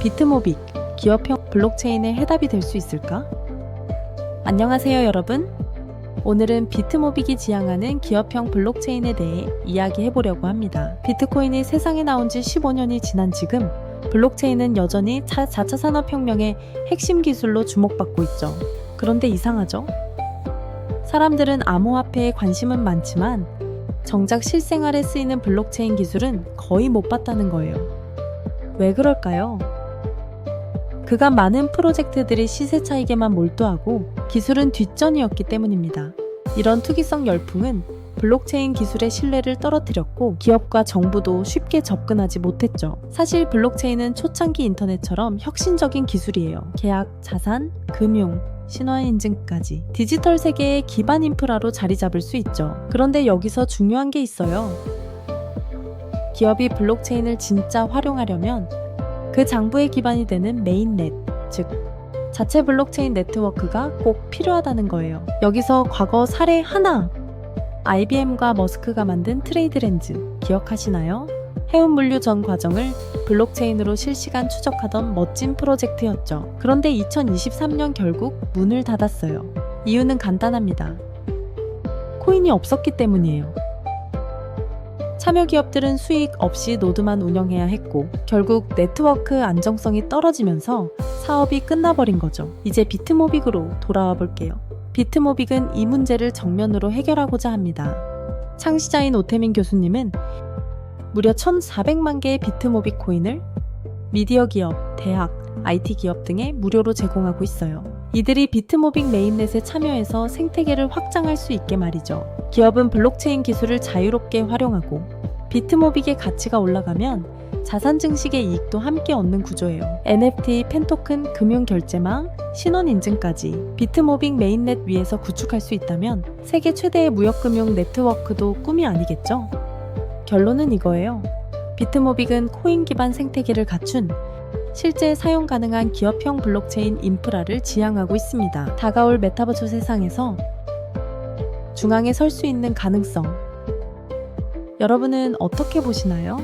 비트모빅, 기업형 블록체인의 해답이 될 수 있을까? 안녕하세요, 여러분. 오늘은 비트모빅이 지향하는 기업형 블록체인에 대해 이야기해 보려고 합니다. 비트코인이 세상에 나온 지 15년이 지난 지금, 블록체인은 여전히 차, 4차 산업혁명의 핵심 기술로 주목받고 있죠. 그런데 이상하죠? 사람들은 암호화폐에 관심은 많지만, 정작 실생활에 쓰이는 블록체인 기술은 거의 못 봤다는 거예요. 왜 그럴까요? 그간 많은 프로젝트들이 시세 차익에만 몰두하고 기술은 뒷전이었기 때문입니다. 이런 투기성 열풍은 블록체인 기술의 신뢰를 떨어뜨렸고 기업과 정부도 쉽게 접근하지 못했죠. 사실 블록체인은 초창기 인터넷처럼 혁신적인 기술이에요. 계약, 자산, 금융, 신원 인증까지 디지털 세계의 기반 인프라로 자리 잡을 수 있죠. 그런데 여기서 중요한 게 있어요. 기업이 블록체인을 진짜 활용하려면 그 장부의 기반이 되는 메인넷, 즉 자체 블록체인 네트워크가 꼭 필요하다는 거예요. 여기서 과거 사례 하나 IBM과 머스크가 만든 트레이드 렌즈 기억하시나요? 해운 물류 전 과정을 블록체인으로 실시간 추적하던 멋진 프로젝트였죠. 그런데 2023년 결국 문을 닫았어요. 이유는 간단합니다. 코인이 없었기 때문이에요. 참여 기업들은 수익 없이 노드만 운영해야 했고 결국 네트워크 안정성이 떨어지면서 사업이 끝나버린 거죠. 이제 비트모빅으로 돌아와 볼게요. 비트모빅은 이 문제를 정면으로 해결하고자 합니다. 창시자인 오태민 교수님은 무려 1,400만 개의 비트모빅 코인을 미디어 기업, 대학, IT 기업 등에 무료로 제공하고 있어요. 이들이 비트모빅 메인넷에 참여해서 생태계를 확장할 수 있게 말이죠. 기업은 블록체인 기술을 자유롭게 활용하고 비트모빅의 가치가 올라가면 자산 증식의 이익도 함께 얻는 구조예요. NFT, 펜토큰, 금융 결제망, 신원 인증까지 비트모빅 메인넷 위에서 구축할 수 있다면 세계 최대의 무역금융 네트워크도 꿈이 아니겠죠? 결론은 이거예요. 비트모빅은 코인 기반 생태계를 갖춘 실제 사용 가능한 기업형 블록체인 인프라를 지향하고 있습니다. 다가올 메타버스 세상에서 중앙에 설 수 있는 가능성. 여러분은 어떻게 보시나요?